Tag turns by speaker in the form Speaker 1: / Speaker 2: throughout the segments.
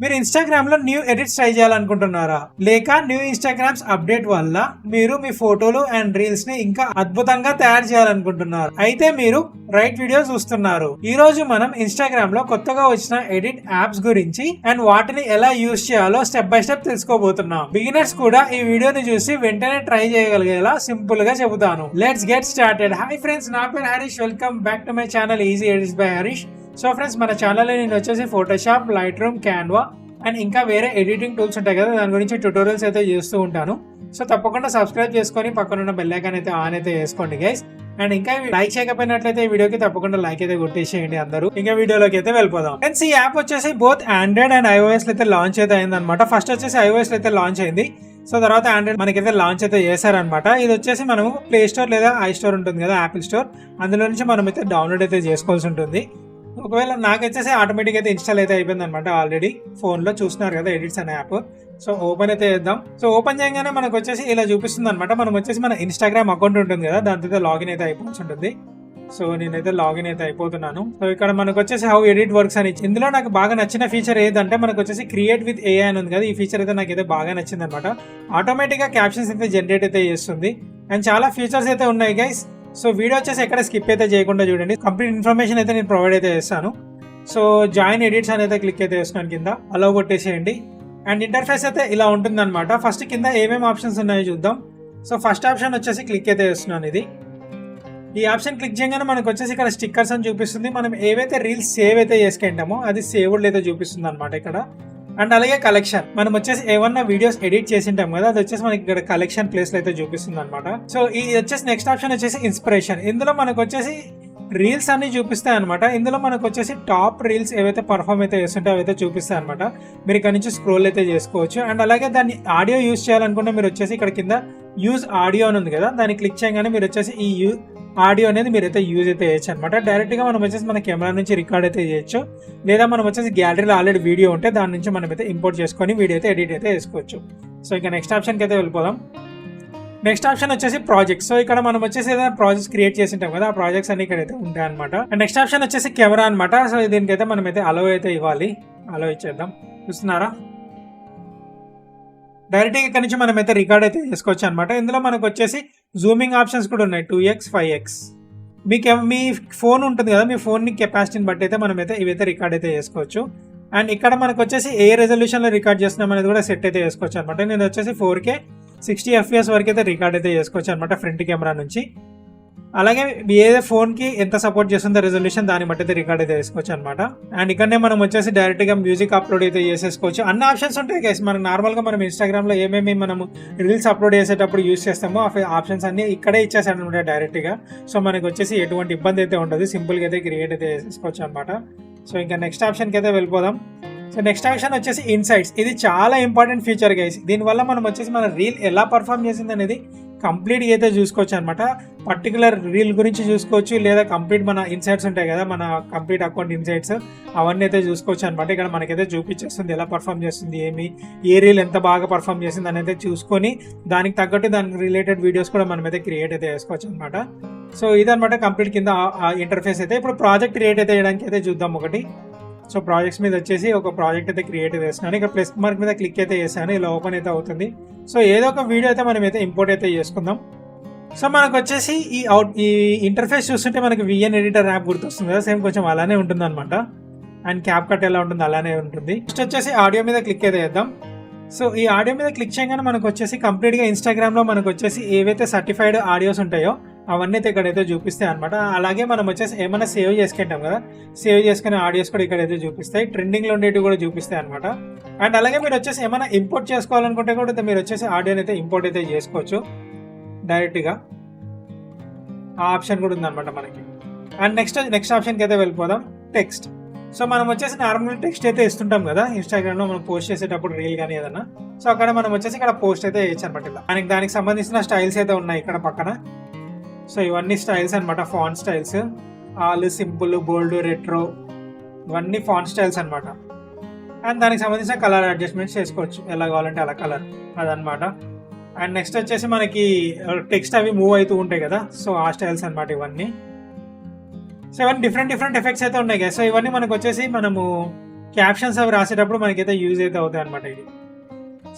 Speaker 1: మీరు ఇన్స్టాగ్రామ్లో new edits try చేయాలనుకుంటున్నారా? లేక న్యూ ఇన్స్టాగ్రామ్స్ అప్డేట్ వల్ల మీరు మీ ఫోటోలు అండ్ రీల్స్ని ఇంకా అద్భుతంగా తయారు చేయాలనుకుంటున్నారు. అయితే మీరు రైట్ వీడియో చూస్తున్నారు. ఈ రోజు మనం ఇన్స్టాగ్రామ్లో కొత్తగా వచ్చిన ఎడిట్ యాప్స్ గురించి అండ్ వాటిని ఎలా యూజ్ చేయాలో స్టెప్ బై స్టెప్ తెలుసుకోబోతున్నాం. బిగినర్స్ కూడా ఈ వీడియోని చూసి వెంటనే ట్రై చేయగలిగేలా సింపుల్గా చెబుతాను. Let's get started hi friends నా పేరు Harish welcome back to my channel easy edits by Harish so friends మన ఛానల్లో నేను వచ్చేసి Photoshop Lightroom Canva and ఇంకా వేరే ఎడిటింగ్ టూల్స్ ఉంటాయి కదా దాని గురించి ట్యూటోరియల్స్ అయితే చేస్తూ ఉంటాను. సో తప్పకుండా సబ్స్క్రైబ్ చేసుకొని పక్కన ఉన్న బెల్ అయితే ఆన్ అయితే వేసుకోండి గైస్ అండ్ ఇంకా లైక్ చేయకపోయినట్లయితే ఈ వీడియోకి తప్పకుండా లైక్ అయితే కొట్టేసేయండి అందరూ. ఇంకా వీడియోలోకి అయితే వెళ్ళిపోదాం. ఫ్రెండ్స్ ఈ యాప్ వచ్చేసి బోత్ ఆండ్రాయిడ్ అండ్ ఐఓఎస్ అయితే లాంచ్ అయితే అయింది అనమాట ఫస్ట్ వచ్చేసి ఐఓఎస్ అయితే లాంచ్ అయింది. సో తర్వాత ఆండ్రాయిడ్ మనకైతే లాంచ్ అయితే చేశారనమాట ఇది వచ్చేసి మనము ప్లే స్టోర్ లేదా ఐ స్టోర్ ఉంటుంది కదా యాపిల్ స్టోర్ అందులో నుంచి మనం అయితే డౌన్లోడ్ అయితే చేసుకోవాల్సి ఉంటుంది. ఒకవేళ నాకు వచ్చేసి ఆటోమేటిక్ అయితే ఇన్స్టాల్ అయితే అయిపోయింది అనమాట ఆల్రెడీ ఫోన్లో చూస్తున్నారు కదా ఎడిట్స్ అనే యాప్ సో ఓపెన్ అయితే చేద్దాం. సో ఓపెన్ చేయగానే మనకు వచ్చేసి ఇలా చూపిస్తుంది అనమాట మనం వచ్చేసి మన ఇన్స్టాగ్రామ్ అకౌంట్ ఉంటుంది కదా దాంతో లాగిన్ అయితే అయిపోవచ్చు ఉంటుంది. సో నేనైతే లాగిన్ అయితే అయిపోతున్నాను. సో ఇక్కడ మనకు వచ్చేసి హౌ ఎడిట్ వర్క్స్ అని ఇందులో నాకు బాగా నచ్చిన ఫీచర్ ఏదంటే మనకు వచ్చేసి క్రియేట్ విత్ ఏఐ అని ఉంది కదా ఈ ఫీచర్ అయితే నాకు అయితే బాగా నచ్చింది అనమాట ఆటోమేటిక్గా క్యాప్షన్స్ అయితే జనరేట్ అయితే చేస్తుంది. అండ్ చాలా ఫీచర్స్ అయితే ఉన్నాయి గైస్ సో వీడియో వచ్చేసి ఎక్కడ స్కిప్ అయితే చేయకుండా చూడండి. కంప్లీట్ ఇన్ఫర్మేషన్ అయితే నేను ప్రొవైడ్ అయితే చేస్తాను. సో జాయిన్ ఎడిట్స్ అని అయితే క్లిక్ అయితే చేస్తున్నాను కింద. అలా కొట్టేసేయండి. అండ్ ఇంటర్ఫేస్ అయితే ఇలా ఉంటుంది అనమాట ఫస్ట్ కింద ఏమేమి ఆప్షన్స్ ఉన్నాయో చూద్దాం. సో ఫస్ట్ ఆప్షన్ వచ్చేసి క్లిక్ అయితే చేస్తున్నాను ఇది. ఈ ఆప్షన్ క్లిక్ చేయగానే మనకు వచ్చేసి ఇక్కడ స్టిక్కర్స్ అని చూపిస్తుంది. మనం ఏవైతే రీల్స్ సేవ్ అయితే చేసుకుంటామో అది సేవ్డ్ అయితే చూపిస్తుంది అనమాట ఇక్కడ. అండ్ అలాగే కలెక్షన్. మనం వచ్చేసి ఏమన్నా వీడియోస్ ఎడిట్ చేసింటాం కదా అది వచ్చేసి మనకి ఇక్కడ కలెక్షన్ ప్లేస్లో అయితే చూపిస్తుంది అనమాట సో ఈ వచ్చేసి నెక్స్ట్ ఆప్షన్ వచ్చేసి ఇన్స్పిరేషన్ ఇందులో మనకు వచ్చేసి రీల్స్ అన్ని చూపిస్తాయి అనమాట ఇందులో మనకు వచ్చేసి టాప్ రీల్స్ ఏవైతే పర్ఫామ్ అయితే చేస్తుంటే అవైతే చూపిస్తాయి అనమాట మీరు ఇక్కడ నుంచి స్క్రోల్ అయితే చేసుకోవచ్చు. అండ్ అలాగే దాన్ని ఆడియో యూజ్ చేయాలనుకుంటే మీరు వచ్చేసి ఇక్కడ కింద యూజ్ ఆడియో అని ఉంది కదా దాన్ని క్లిక్ చేయగానే మీరు వచ్చేసి ఈ యూ ఆడియో అనేది మీరు అయితే యూజ్ అయితే చేయొచ్చు అనమాట డైరెక్ట్గా మనం వచ్చేసి మన కెమెరా నుంచి రికార్డ్ అయితే చేయొచ్చు. లేదా మనం వచ్చేసి గ్యాలరీలో ఆల్రెడీ వీడియో ఉంటే దాని నుంచి మనం అయితే ఇంపోర్ట్ చేసుకొని వీడియో అయితే ఎడిట్ అయితే చేసుకోవచ్చు. సో ఇక నెక్స్ట్ ఆప్షన్కి అయితే వెళ్ళిపోదాం. నెక్స్ట్ ఆప్షన్ వచ్చేసి ప్రాజెక్ట్స్ సో ఇక్కడ మనం వచ్చేసి ఏదైనా ప్రాజెక్ట్స్ క్రియేట్ చేసి ఉంటాం కదా ఆ ప్రాజెక్ట్స్ అన్ని ఇక్కడ అయితే ఉంటాయి అనమాట నెక్స్ట్ ఆప్షన్ వచ్చేసి కెమెరా అనమాట సో దీనికైతే మనం అయితే అలో అయితే ఇవ్వాలి. అలో ఇచ్చేద్దాం. చూస్తున్నారా? డైరెక్ట్గా ఇక్కడ నుంచి మనం అయితే రికార్డ్ అయితే చేసుకోవచ్చు అనమాట ఇందులో మనకు వచ్చేసి జూమింగ్ ఆప్షన్స్ కూడా ఉన్నాయి. టూ ఎక్స్ ఫైవ్ ఎక్స్ మీకు మీ ఫోన్ ఉంటుంది కదా మీ ఫోన్ని కెపాసిటీని బట్టి అయితే మనం అయితే ఇవైతే రికార్డ్ అయితే చేసుకోవచ్చు. అండ్ ఇక్కడ మనకు వచ్చేసి ఏ రెజల్యూషన్లో రికార్డ్ చేస్తున్నాం అనేది కూడా సెట్ అయితే చేసుకోవచ్చు అనమాట నేను వచ్చేసి ఫోర్ కే సిక్స్టీ ఎఫ్పిఎస్ వరకు అయితే రికార్డ్ అయితే చేసుకోవచ్చు అనమాట ఫ్రంట్ కెమెరా నుంచి. అలాగే ఏదే ఫోన్కి ఎంత సపోర్ట్ చేస్తుందో రెజల్యూషన్ దాన్ని బట్టి అయితే రికార్డ్ అయితే చేసుకోవచ్చు అనమాట అండ్ ఇక్కడనే మనం వచ్చేసి డైరెక్ట్గా మ్యూజిక్ అప్లోడ్ అయితే చేసేసుకోవచ్చు. అన్ని ఆప్షన్స్ ఉంటాయి గైస్ మనం నార్మల్గా మనం ఇన్స్టాగ్రామ్లో ఏమేమి మనం రీల్స్ అప్లోడ్ చేసేటప్పుడు యూస్ చేస్తామో ఆ ఆప్షన్స్ అన్ని ఇక్కడే ఇచ్చేసాడు అనమాట డైరెక్ట్గా. సో మనకి వచ్చేసి ఎటువంటి ఇబ్బంది అయితే ఉండదు. సింపుల్గా అయితే క్రియేట్ అయితే చేసుకోవచ్చు అనమాట సో ఇంకా నెక్స్ట్ ఆప్షన్కి అయితే వెళ్ళిపోదాం. సో నెక్స్ట్ ఆప్షన్ వచ్చేసి ఇన్సైట్స్. ఇది చాలా ఇంపార్టెంట్ ఫీచర్ గైస్ దీనివల్ల మనం వచ్చేసి మన రీల్ ఎలా పర్ఫామ్ చేసింది అనేది కంప్లీట్ అయితే చూసుకోవచ్చు అనమాట పర్టికులర్ రీల్ గురించి చూసుకోవచ్చు లేదా కంప్లీట్ మన ఇన్సైట్స్ ఉంటాయి కదా మన కంప్లీట్ అకౌంట్ ఇన్సైట్స్ అవన్నీ అయితే చూసుకోవచ్చు అనమాట ఇక్కడ మనకైతే చూపించేస్తుంది ఎలా పర్ఫామ్ చేస్తుంది ఏమి ఏ రీల్ ఎంత బాగా పర్ఫామ్ చేసింది అనేది చూసుకొని దానికి తగ్గట్టు దానికి రిలేటెడ్ వీడియోస్ కూడా మనమైతే క్రియేట్ అయితే చేసుకోవచ్చు అనమాట సో ఇదనమాట కంప్లీట్ కింద ఇంటర్ఫేస్ అయితే. ఇప్పుడు ప్రాజెక్ట్ క్రియేట్ అయితే చేయడానికి అయితే చూద్దాం ఒకటి. సో ప్రాజెక్ట్స్ మీద వచ్చేసి ఒక ప్రాజెక్ట్ అయితే క్రియేట్ చేస్తున్నాను. ఇక్కడ ప్లస్ మార్క్ మీద క్లిక్ అయితే చేశాను. ఇలా ఓపెన్ అయితే అవుతుంది. సో ఏదో ఒక వీడియో అయితే మనం అయితే ఇంపోర్ట్ అయితే చేసుకుందాం. సో మనకు వచ్చేసి ఈ అవుట్ ఈ ఇంటర్ఫేస్ చూస్తుంటే మనకి విఎన్ ఎడిటర్ యాప్ గుర్తొస్తుంది కదా. సేమ్ కొంచెం అలానే ఉంటుంది అనమాట అండ్ క్యాప్ కట్ ఎలా ఉంటుంది అలానే ఉంటుంది. నెక్స్ట్ వచ్చేసి ఆడియో మీద క్లిక్ అయితే చేద్దాం. సో ఈ ఆడియో మీద క్లిక్ చేయగానే మనకు వచ్చేసి కంప్లీట్గా ఇన్స్టాగ్రామ్లో మనకు వచ్చేసి ఏవైతే సర్టిఫైడ్ ఆడియోస్ ఉంటాయో అవన్నీ అయితే ఇక్కడైతే చూపిస్తాయి అనమాట అలాగే మనం వచ్చేసి ఏమైనా సేవ్ చేసుకుంటాం కదా సేవ్ చేసుకునే ఆడియోస్ కూడా ఇక్కడైతే చూపిస్తాయి. ట్రెండింగ్లో ఉండేవి కూడా చూపిస్తాయి అనమాట అండ్ అలాగే మీరు వచ్చేసి ఏమైనా ఇంపోర్ట్ చేసుకోవాలనుకుంటే కూడా మీరు వచ్చేసి ఆడియోని అయితే ఇంపోర్ట్ అయితే చేసుకోవచ్చు. డైరెక్ట్గా ఆ ఆప్షన్ కూడా ఉందన్నమాట మనకి. అండ్ నెక్స్ట్ నెక్స్ట్ ఆప్షన్కి అయితే వెళ్ళిపోదాం. టెక్స్ట్ సో మనం వచ్చేసి నార్మల్ టెక్స్ట్ అయితే ఇస్తుంటాం కదా ఇన్స్టాగ్రామ్లో మనం పోస్ట్ చేసేటప్పుడు రీల్ కానీ ఏదన్నా. సో అక్కడ మనం వచ్చేసి ఇక్కడ పోస్ట్ అయితే వేయచ్చు అనమాట ఇలా. దానికి దానికి సంబంధించిన స్టైల్స్ అయితే ఉన్నాయి ఇక్కడ పక్కన. సో ఇవన్నీ స్టైల్స్ అనమాట font styles. All simple bold retro ఇవన్నీ ఫాన్ స్టైల్స్ అనమాట అండ్ దానికి సంబంధించిన కలర్ అడ్జస్ట్మెంట్స్ చేసుకోవచ్చు ఎలా కావాలంటే అలా కలర్ అదనమాట అండ్ నెక్స్ట్ వచ్చేసి మనకి టెక్స్ట్ అవి మూవ్ అవుతూ ఉంటాయి కదా సో ఆ స్టైల్స్ అనమాట ఇవన్నీ. సో ఇవన్నీ డిఫరెంట్ డిఫరెంట్ ఎఫెక్ట్స్ అయితే ఉన్నాయి కదా సో ఇవన్నీ మనకు వచ్చేసి మనము క్యాప్షన్స్ అవి రాసేటప్పుడు మనకైతే యూజ్ అయితే అవుతాయి అనమాట ఇది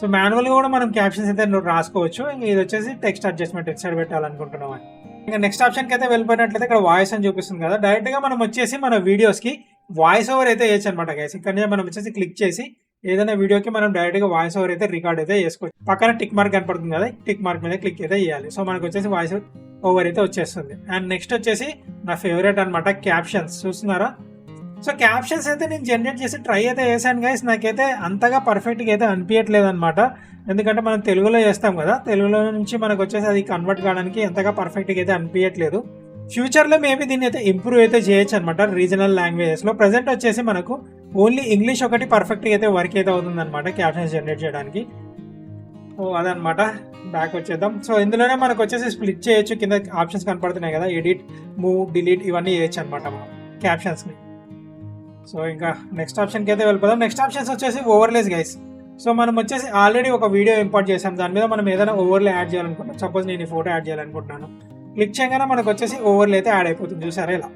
Speaker 1: సో మాన్యువల్గా కూడా మనం క్యాప్షన్స్ అయితే రాసుకోవచ్చు ఇంకా ఇది వచ్చేసి టెక్స్ట్ అడ్జస్ట్మెంట్ ఎట్ సైడ్ పెట్టాలనుకుంటున్నాం అని ఇంకా నెక్స్ట్ ఆప్షన్కి అయితే వెళ్ళిపోయినట్లయితే ఇక్కడ వాయిస్ అని చూపిస్తుంది కదా. డైరెక్ట్గా మనం వచ్చేసి మన వీడియోస్కి వాయిస్ ఓవర్ అయితే వేయచ్చు అనమాట గైస్ ఇక్కడ మనం వచ్చేసి క్లిక్ చేసి ఏదైనా వీడియోకి మనం డైరెక్ట్గా వాయిస్ ఓవర్ అయితే రికార్డ్ అయితే చేసుకోవచ్చు పక్కన టిక్ మార్క్ కనపడుతుంది కదా టిక్ మార్క్ మీద క్లిక్ అయితే చేయాలి సో మనకు వచ్చేసి వాయిస్ ఓవర్ అయితే వచ్చేస్తుంది. అండ్ నెక్స్ట్ వచ్చేసి నా ఫేవరెట్ అనమాట క్యాప్షన్స్ చూస్తున్నారా? సో క్యాప్షన్స్ అయితే నేను జనరేట్ చేసి ట్రై అయితే చేశాను గైస్ నాకైతే అంతగా పర్ఫెక్ట్గా అయితే అనిపించట్లేదు అనమాట ఎందుకంటే మనం తెలుగులో చేస్తాం కదా. తెలుగులో నుంచి మనకు వచ్చేసి అది కన్వర్ట్ కావడానికి ఎంతగా పర్ఫెక్ట్గా అయితే అనిపించట్లేదు ఫ్యూచర్లో మేబీ దీన్ని అయితే ఇంప్రూవ్ అయితే చేయొచ్చు అనమాట రీజనల్ లాంగ్వేజెస్లో ప్రజెంట్ వచ్చేసి మనకు ఓన్లీ ఇంగ్లీష్ ఒకటి పర్ఫెక్ట్గా అయితే వర్క్ అయితే అవుతుందనమాట క్యాప్షన్స్ జనరేట్ చేయడానికి. ఓ అదనమాట బ్యాక్ వచ్చేద్దాం. సో ఇందులోనే మనకు వచ్చేసి స్ప్లిట్ చేయొచ్చు. కింద ఆప్షన్స్ కనపడుతున్నాయి కదా. ఎడిట్ మూవ్ డిలీట్ ఇవన్నీ చేయొచ్చు అనమాట మనం. క్యాప్షన్స్ని సో ఇంకా నెక్స్ట్ ఆప్షన్కి అయితే వెళ్ళిపోదాం. నెక్స్ట్ ఆప్షన్స్ వచ్చేసి ఓవర్లేస్ గైస్ సో మనం వచ్చేసి ఆల్రెడీ ఒక వీడియో ఇంపోర్ట్ చేసాం దాని మీద మనం ఏదైనా ఓవర్లే యాడ్ చేయాలనుకుంటున్నాం. సపోజ్ నేను ఈ ఫోటో యాడ్ చేయాలనుకుంటున్నాను. క్లిక్ చేయగానే మనకు వచ్చేసి ఓవర్లే అయితే యాడ్ అయిపోతుంది. చూసారా ఇలా?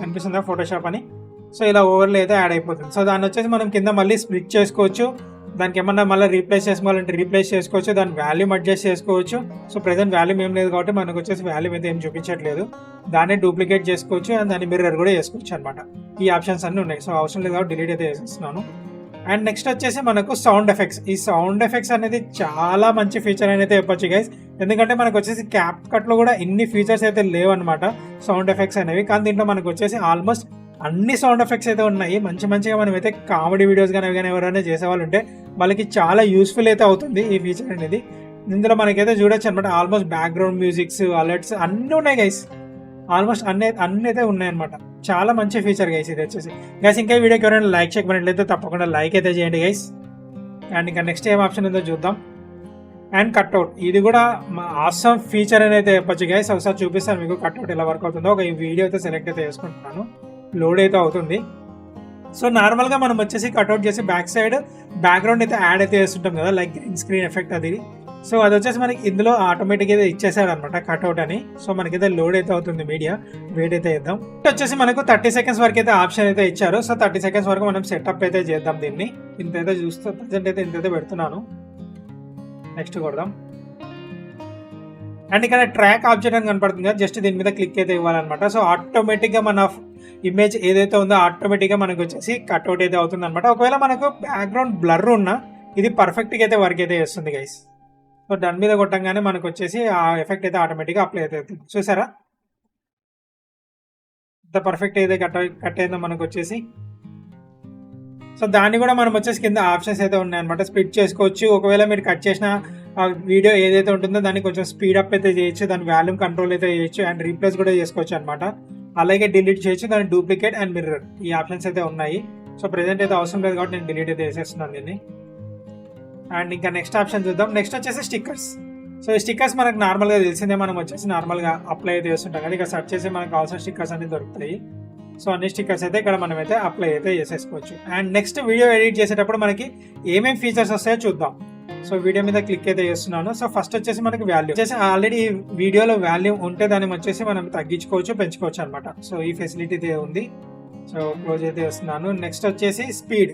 Speaker 1: కనిపిస్తుందా ఫోటోషాప్ అని? సో ఇలా ఓవర్లే అయితే యాడ్ అయిపోతుంది. సో దాన్ని వచ్చేసి మనం కింద మళ్ళీ స్ప్లిట్ చేసుకోవచ్చు. దానికి ఏమన్నా మళ్ళీ రీప్లేస్ చేసుకోవాలంటే రీప్లేస్ చేసుకోవచ్చు దాని వాల్యూమ్ అడ్జస్ట్ చేసుకోవచ్చు. సో ప్రజెంట్ వాల్యూమ్ ఏం లేదు కాబట్టి మనకు వచ్చేసి వాల్యూమ్ అయితే ఏం చూపించట్లేదు. దాన్ని డూప్లికేట్ చేసుకోవచ్చు అండ్ దాని మిర్రర్ కూడా చేసుకోవచ్చు అనమాట ఈ ఆప్షన్స్ అన్నీ ఉన్నాయి. సో అవసరం లేదు కాబట్టి డిలీట్ అయితే చేస్తున్నాను. అండ్ నెక్స్ట్ వచ్చేసి మనకు సౌండ్ ఎఫెక్ట్స్ ఈ సౌండ్ ఎఫెక్ట్స్ అనేది చాలా మంచి ఫీచర్ అని అయితే చెప్పొచ్చు గైస్ ఎందుకంటే మనకు వచ్చేసి క్యాప్ కట్లో కూడా ఇన్ని ఫీచర్స్ అయితే లేవు అనమాట సౌండ్ ఎఫెక్ట్స్ అనేవి. కానీ దీంట్లో మనకు వచ్చేసి ఆల్మోస్ట్ అన్ని సౌండ్ ఎఫెక్ట్స్ అయితే ఉన్నాయి. మంచి మంచిగా మనం అయితే కామెడీ వీడియోస్ కానీ కానీ ఎవరైనా చేసేవాళ్ళు ఉంటే వాళ్ళకి చాలా యూస్ఫుల్ అయితే అవుతుంది ఈ ఫీచర్ అనేది. ఇందులో మనకైతే చూడొచ్చు అనమాట ఆల్మోస్ట్ బ్యాక్గ్రౌండ్ మ్యూజిక్స్ అలర్ట్స్ అన్నీ ఉన్నాయి గైస్ ఆల్మోస్ట్ అన్ని అన్ని అయితే ఉన్నాయన్నమాట. చాలా మంచి ఫీచర్ గైస్ ఇది వచ్చేసి. గైస్ ఇంకా వీడియోకి ఎవరైనా లైక్ చేయకపోయినట్లయితే తప్పకుండా లైక్ అయితే చేయండి గైస్ అండ్ ఇంకా నెక్స్ట్ ఏం ఆప్షన్ ఉందో చూద్దాం. అండ్ కట్అవుట్ ఇది కూడా ఆసమ్ ఫీచర్ అనేది చెప్పచ్చు గైస్ ఒకసారి చూపిస్తాను మీకు కట్అవుట్ ఎలా వర్క్ అవుతుందో. ఒక వీడియో అయితే సెలెక్ట్ అయితే చేసుకుంటున్నాను. లోడ్ అయితే అవుతుంది. సో నార్మల్గా మనం వచ్చేసి కట్అవుట్ చేసి బ్యాక్ సైడ్ బ్యాక్గ్రౌండ్ అయితే యాడ్ అయితే చేస్తుంటాం కదా లైక్ గ్రీన్ స్క్రీన్ ఎఫెక్ట్ అది. సో అది వచ్చేసి మనకి ఇందులో ఆటోమేటిక్ అయితే ఇచ్చేసాడు అనమాట కట్అవుట్ అని. సో మనకైతే లోడ్ అయితే అవుతుంది మీడియా వెయిట్ అయితే చేద్దాం. వచ్చేసి మనకు థర్టీ సెకండ్స్ వరకు అయితే ఆప్షన్ అయితే ఇచ్చారు. సో థర్టీ సెకండ్స్ వరకు మనం సెటప్ అయితే చేద్దాం దీన్ని. ఇంతైతే చూస్తే ప్రజెంట్ అయితే ఇంతైతే పెడుతున్నాను. నెక్స్ట్ కొడదాం. అండ్ ఇక్కడ ట్రాక్ ఆప్షన్ అని కనపడుతుంది కదా జస్ట్ దీని మీద క్లిక్ అయితే ఇవ్వాలన్నమాట. సో ఆటోమేటిక్గా మన ఇమేజ్ ఏదైతే ఉందో ఆటోమేటిక్గా మనకు వచ్చేసి కట్అవుట్ అయితే అవుతుంది అనమాట ఒకవేళ మనకు బ్యాక్గ్రౌండ్ బ్లర్ ఉన్నా ఇది పర్ఫెక్ట్గా అయితే వర్క్ అయితే చేస్తుంది గైస్ సో దాని మీద కొట్టంగానే మనకు వచ్చేసి ఆ ఎఫెక్ట్ అయితే ఆటోమేటిక్గా అప్లై అయితే అవుతుంది. చూసారా? ఇంత పర్ఫెక్ట్ అయితే కట్ కట్ అయిందో మనకు వచ్చేసి. సో దాన్ని కూడా మనం వచ్చేసి కింద ఆప్షన్స్ అయితే ఉన్నాయన్నమాట. స్ప్లిట్ చేసుకోవచ్చు. ఒకవేళ మీరు కట్ చేసిన ఆ వీడియో ఏదైతే ఉంటుందో దాన్ని కొంచెం స్పీడ్ అప్ అయితే చేయొచ్చు. దాని వాల్యూమ్ కంట్రోల్ అయితే చేయొచ్చు. అండ్ రీప్లేస్ కూడా చేసుకోవచ్చు అనమాట అలాగే డిలీట్ చేయొచ్చు దాని డూప్లికేట్ అండ్ మిర్రర్. ఈ ఆప్షన్స్ అయితే ఉన్నాయి. సో ప్రెజెంట్ అయితే అవసరం లేదు కాబట్టి నేను డిలీట్ అయితే వేసేస్తున్నాను దీన్ని. అండ్ ఇంకా నెక్స్ట్ ఆప్షన్ చూద్దాం. నెక్స్ట్ వచ్చేసి స్టిక్కర్స్. సో ఈ స్టిక్కర్స్ మనకు నార్మల్గా తెలిసిందే. మనం వచ్చేసి నార్మల్గా అప్లై అయితే చేస్తుంటాం. కదా ఇక సెర్చ్ చేసి మనకు కావాల్సిన స్టిక్కర్స్ అన్ని దొరుకుతాయి. సో అన్ని స్టిక్కర్స్ అయితే ఇక్కడ మనం అయితే అప్లై అయితే చేసేసుకోవచ్చు. అండ్ నెక్స్ట్ వీడియో ఎడిట్ చేసేటప్పుడు మనకి ఏమేమి ఫీచర్స్ వస్తాయో చూద్దాం. సో వీడియో మీద క్లిక్ అయితే చేస్తున్నాను. సో ఫస్ట్ వచ్చేసి మనకి వాల్యూ వచ్చేసి ఆల్రెడీ వీడియోలో వాల్యూ ఉంటే దాన్ని వచ్చేసి మనం తగ్గించుకోవచ్చు పెంచుకోవచ్చు అనమాట సో ఈ ఫెసిలిటీ అయితే ఉంది. సో క్లోజ్ అయితే చేస్తున్నాను. నెక్స్ట్ వచ్చేసి స్పీడ్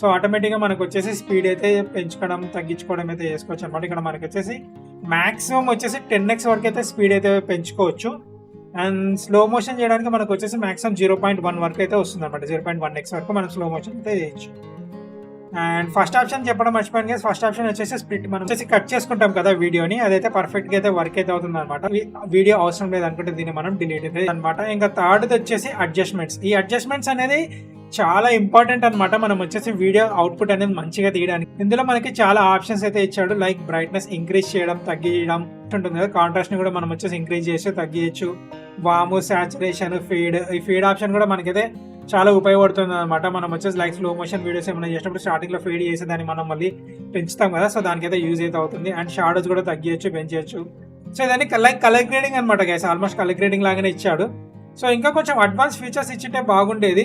Speaker 1: సో ఆటోమేటిక్గా మనకు వచ్చేసి స్పీడ్ అయితే పెంచుకోవడం తగ్గించుకోవడం అయితే చేసుకోవచ్చు అనమాట ఇక్కడ మనకు వచ్చేసి మాక్సిమం వచ్చేసి టెన్ ఎక్స్ వరకు అయితే స్పీడ్ అయితే పెంచుకోవచ్చు. అండ్ స్లో మోషన్ చేయడానికి మనకు వచ్చేసి మాక్సిమం జీరో పాయింట్ వన్ వరకు అయితే వస్తుంది అనమాట జీరో పాయింట్ వన్ ఎక్స్ వరకు మనం స్లో మోషన్ అయితే చేయొచ్చు అండ్ ఫస్ట్ ఆప్షన్ చెప్పడం మర్చిపోయాను కదా ఫస్ట్ ఆప్షన్ వచ్చేసి స్ప్లిట్ మనం వచ్చేసి కట్ చేసుకుంటాం కదా వీడియోని. అదైతే పర్ఫెక్ట్గా అయితే వర్క్ అయితే అవుతుంది అనమాట వీడియో అవసరం లేదు అనుకుంటే దీన్ని మనం డిలీట్ అయితే అనమాట. ఇంకా థర్డ్ వచ్చేసి అడ్జస్ట్మెంట్స్ ఈ అడ్జస్ట్మెంట్స్ అనేది చాలా ఇంపార్టెంట్ అనమాట మనం వచ్చేసి వీడియో అవుట్పుట్ అనేది మంచిగా తీయడానికి. ఇందులో మనకి చాలా ఆప్షన్స్ అయితే ఇచ్చాడు. లైక్ బ్రైట్నెస్ ఇంక్రీజ్ చేయడం తగ్గించడం ఉంటుంది కదా. కాంట్రాస్ట్ని కూడా మనం వచ్చేసి ఇంక్రీజ్ చేసి తగ్గించచ్చు. వాము సాచురేషన్ ఫీడ్ ఈ ఫీడ్ ఆప్షన్ కూడా మనకైతే చాలా ఉపయోగపడుతుంది అనమాట మనం వచ్చేసి లైక్ స్లో మోషన్ వీడియోస్ ఏమైనా చేసినప్పుడు స్టార్టింగ్లో ఫీడ్ చేసి దాన్ని మనం మళ్ళీ పెంచుతాం కదా. సో దానికైతే యూజ్ అయితే అవుతుంది. అండ్ షాడోస్ కూడా తగ్గించచ్చు పెంచవచ్చు సో దానికి లైక్ కలర్ గ్రేడింగ్ అనమాట గైస్ ఆల్మోస్ట్ కలర్ గ్రేడింగ్ లాగానే ఇచ్చాడు. సో ఇంకా కొంచెం అడ్వాన్స్ ఫీచర్స్ ఇచ్చింటే బాగుండేది.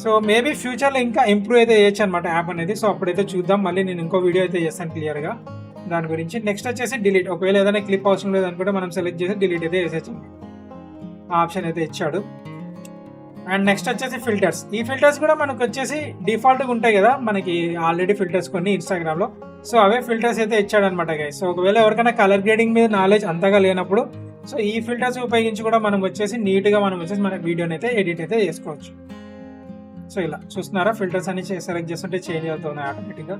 Speaker 1: సో మేబీ ఫ్యూచర్లో ఇంకా ఇంప్రూవ్ అయితే చేయొచ్చు అనమాట యాప్ అనేది. సో అప్పుడైతే చూద్దాం. మళ్ళీ నేను ఇంకో వీడియో అయితే చేస్తాను క్లియర్గా. దాని గురించి నెక్స్ట్ వచ్చేసి డిలీట్. ఒకవేళ ఏదైనా క్లిప్ అవసరం లేదనుకుంటే మనం సెలెక్ట్ చేసి డిలీట్ అయితే చేసేచ్చు ఆప్షన్ అయితే ఇచ్చాడు. అండ్ నెక్స్ట్ వచ్చేసి ఫిల్టర్స్. ఈ ఫిల్టర్స్ కూడా మనకు వచ్చేసి డిఫాల్ట్గా ఉంటాయి కదా. మనకి ఆల్రెడీ ఫిల్టర్స్ కొన్ని ఇన్స్టాగ్రామ్లో. సో అవే ఫిల్టర్స్ అయితే ఇచ్చాడనమాట గైస్ సో ఒకవేళ ఎవరికైనా కలర్ గ్రేడింగ్ మీద నాలెడ్జ్ అంతగా లేనప్పుడు సో ఈ ఫిల్టర్స్ ఉపయోగించి కూడా మనం వచ్చేసి నీట్గా మనం వచ్చేసి మన వీడియోని అయితే ఎడిట్ అయితే చేసుకోవచ్చు. సో ఇలా చూస్తున్నారా? ఫిల్టర్స్ అన్ని సెలెక్ట్ చేస్తుంటే చేంజ్ అవుతున్నాయి ఆటోమేటిక్గా.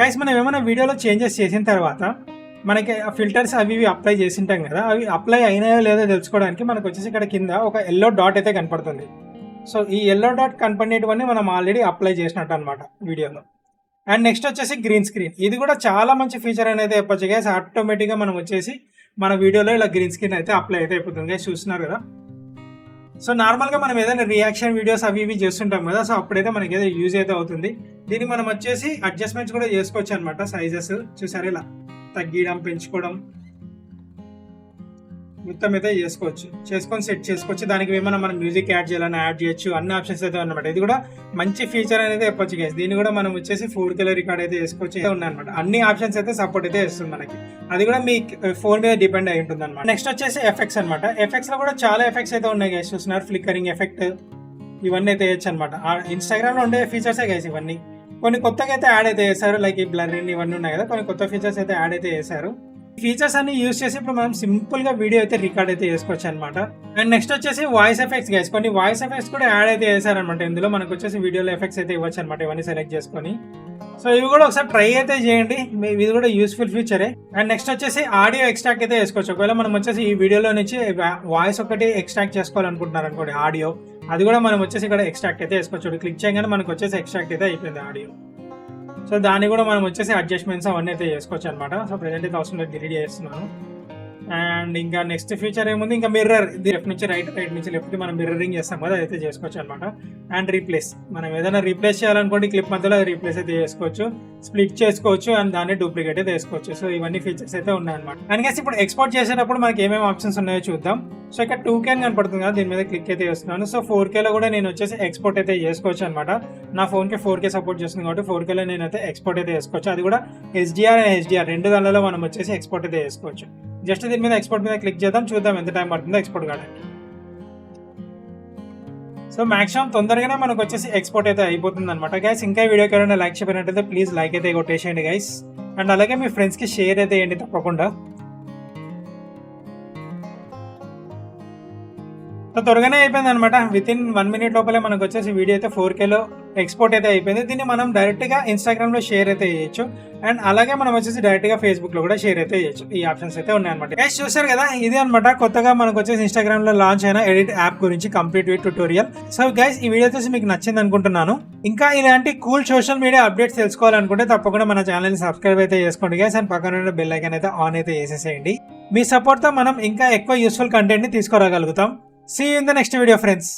Speaker 1: గైస్ మనం ఏమైనా వీడియోలో చేంజెస్ చేసిన తర్వాత మనకి ఆ ఫిల్టర్స్ అవి ఇవి అప్లై చేసి ఉంటాం కదా అవి అప్లై అయినాయో లేదో తెలుసుకోవడానికి మనకు వచ్చేసి ఇక్కడ కింద ఒక ఎల్లో డాట్ అయితే కనపడుతుంది. సో ఈ ఎల్లో డాట్ కనపడేటివన్నీ మనం ఆల్రెడీ అప్లై చేసినట్టు అనమాట వీడియోలో. అండ్ నెక్స్ట్ వచ్చేసి గ్రీన్ స్క్రీన్ ఇది కూడా చాలా మంచి ఫీచర్ అనేది చెప్పొచ్చు. గైస్ ఆటోమేటిక్గా మనం వచ్చేసి మన వీడియోలో ఇలా గ్రీన్ స్క్రీన్ అయితే అప్లై అయితే అయిపోతుంది. గైస్ చూస్తున్నారు కదా? సో నార్మల్గా మనం ఏదైనా రియాక్షన్ వీడియోస్ అవి ఇవి చేస్తుంటాం కదా సో అప్పుడైతే మనకి ఏదో యూజ్ అయితే అవుతుంది. దీన్ని మనం వచ్చేసి అడ్జస్ట్మెంట్స్ కూడా చేసుకోవచ్చు అనమాట సైజెస్ చూసారు ఇలా? తగ్గడం పెంచుకోవడం. మొత్తం అయితే చేసుకోవచ్చు. చేసుకొని సెట్ చేసుకోవచ్చు. దానికి ఏమైనా మనం మ్యూజిక్ యాడ్ చేయాలని యాడ్ చేయొచ్చు. అన్ని ఆప్షన్స్ అయితే ఉన్నమాట ఇది కూడా మంచి ఫీచర్ అనేది చెప్పొచ్చు గైస్ దీన్ని కూడా మనం వచ్చేసి ఫోర్ కలర్ రికార్డ్ అయితే చేసుకోవచ్చు. అయితే ఉన్నాయన్నమాట. అన్ని ఆప్షన్స్ అయితే సపోర్ట్ అయితే ఇస్తుంది మనకి. అది కూడా మీ ఫోన్ మీద డిపెండ్ అయి ఉంటుంది అనమాట నెక్స్ట్ వచ్చేసి ఎఫెక్ట్స్ అనమాట ఎఫెక్ట్స్లో కూడా చాలా ఎఫెక్ట్స్ అయితే ఉన్నాయి గైస్ చూస్తున్నారు? ఫ్లిక్కరింగ్ ఎఫెక్ట్ ఇవన్నీ అయితే వేయచ్చు అనమాట ఇన్స్టాగ్రామ్లో ఉండే ఫీచర్సే గైస్ ఇవన్నీ. కొన్ని కొత్తగా అయితే యాడ్ అయితే చేశారు. లైక్ ఈ బ్లర్ ఇవన్నీ ఉన్నాయి కదా. కొన్ని కొత్త ఫీచర్స్ అయితే యాడ్ అయితే చేశారు. ఫీచర్స్ అన్ని యూస్ చేసి ఇప్పుడు మనం సింపుల్గా వీడియో అయితే రికార్డ్ అయితే చేసుకోవచ్చు అనమాట అండ్ నెక్స్ట్ వచ్చేసి వాయిస్ ఎఫెక్ట్స్ గైస్ కొన్ని వాయిస్ ఎఫెక్ట్స్ కూడా యాడ్ అయితే చేశారనమాట ఇందులో మనకు వచ్చేసి వీడియోలో ఎఫెక్ట్స్ అయితే ఇవ్వచ్చు అనమాట ఇవన్నీ సెలెక్ట్ చేసుకొని. సో ఇవి కూడా ఒకసారి ట్రై అయితే చేయండి. ఇది కూడా యూస్ఫుల్ ఫీచరే అండ్ నెక్స్ట్ వచ్చేసి ఆడియో ఎక్స్ట్రాక్ట్ అయితే చేసుకోవచ్చు. ఒకవేళ మనం వచ్చేసి ఈ వీడియోలో నుంచి వాయిస్ ఒకటి ఎక్స్ట్రాక్ట్ చేసుకోవాలనుకుంటున్నారు అనుకోండి ఆడియో అది కూడా మనం వచ్చేసి ఇక్కడ ఎక్స్ట్రాక్ట్ అయితే వేసుకోవచ్చు క్లిక్ చేయగానే మనకు వచ్చేసి ఎక్స్ట్రాక్ట్ అయితే అయిపోయింది ఆడియో సో దాన్ని కూడా మనం వచ్చేసి అడ్జస్ట్మెంట్స్ అవన్నీ అయితే చేసుకోవచ్చు అనమాట సో ప్రజెంట్ అయితే అవసరం లేదు డిలీట్ చేస్తున్నాను. అండ్ ఇంకా నెక్స్ట్ ఫీచర్ ఏముంది? ఇంకా మిర్రర్. లెఫ్ట్ నుంచి రైట్ రైట్ నుంచి లెఫ్ట్ మనం మిర్రరింగ్ చేస్తాం కదా అదైతే చేసుకోవచ్చు అనమాట అండ్ రీప్లేస్ మనం ఏదైనా రీప్లేస్ చేయాలనుకోండి క్లిప్ మధ్యలో రీప్లేస్ అయితే చేసుకోవచ్చు. స్ప్లిట్ చేసుకోవచ్చు అండ్ దాన్ని డూప్లికేట్ అయితే వేసుకోవచ్చు సో ఇవన్నీ ఫీచర్స్ అయితే ఉన్నాయన్నమాట. అండ్ గైస్ ఇప్పుడు ఎక్స్పోర్ట్ చేసేటప్పుడు మనకి ఏమేమి ఆప్షన్స్ ఉన్నాయో చూద్దాం. సో ఇక్కడ టూ కే కనపడుతుంది కదా దీని మీద క్లిక్ అయితే చేస్తున్నాను. సో ఫోర్ కేలో కూడా నేను వచ్చేసి ఎక్స్పోర్ట్ అయితే చేసుకోవచ్చు అనమాట నా ఫోన్కి ఫోర్ కే సపోర్ట్ చేస్తుంది కాబట్టి ఫోర్ కేలో నేను అయితే ఎక్స్పోర్ట్ అయితే చేసుకోవచ్చు. అది కూడా ఎస్డిఆర్ అండ్ హెచ్డిఆర్ రెండు దానిలో మనం వచ్చేసి ఎక్స్పోర్ట్ అయితే చేసుకోవచ్చు. జస్ట్ దీని మీద ఎక్స్పోర్ట్ మీద క్లిక్ చేద్దాం చూద్దాం ఎంత టైం పడుతుందో ఎక్స్పోర్ట్ కావడానికి. సో మాక్సిమం తొందరగానే మనకు వచ్చేసి ఎక్స్పోర్ట్ అయితే అయిపోతుంది అనమాట గైస్ ఇంకా వీడియోకి ఎవరైనా లైక్ చెప్పినట్టయితే ప్లీజ్ లైక్ అయితే కొట్టేసేయండి గైస్ అండ్ అలాగే మీ ఫ్రెండ్స్కి షేర్ అయితే చేయండి తప్పకుండా. సో త్వరగానే అయిపోయింది అనమాట విత్ ఇన్ వన్ మినిట్ లోపలే మనకు వచ్చేసి వీడియో అయితే ఫోర్ కేలో ఎక్స్పోర్ట్ అయితే అయిపోయింది. దీన్ని మనం డైరెక్ట్గా ఇన్స్టాగ్రామ్లో షేర్ అయితే చేయొచ్చు. అండ్ అలాగే మనం వచ్చేసి డైరెక్ట్గా ఫేస్బుక్లో కూడా షేర్ అయితే చేయొచ్చు. ఈ ఆప్షన్స్ అయితే ఉన్నాయన్నమాట గైస్ చూసారు కదా? ఇది అనమాట కొత్తగా మనకు వచ్చేసి ఇన్స్టాగ్రామ్లో లాంచ్ అయిన ఎడిట్ యాప్ గురించి complete with tutorial so guys ఈ వీడియో వచ్చేసి మీకు నచ్చింది అనుకుంటున్నాను. ఇంకా ఇలాంటి కూల్ సోషల్ మీడియా అప్డేట్స్ తెలుసుకోవాలనుకుంటే తప్పకుండా మన ఛానల్ని సబ్స్క్రైబ్ అయితే చేసుకోండి. గైస్ అండ్ పక్కన బెల్ ఐకాన్ అయితే ఆన్ అయితే చేసేసేయండి మీ సపోర్ట్తో మనం ఇంకా ఎక్కువ యూస్ఫుల్ కంటెంట్ని తీసుకురాగలుగుతాం see in the next video friends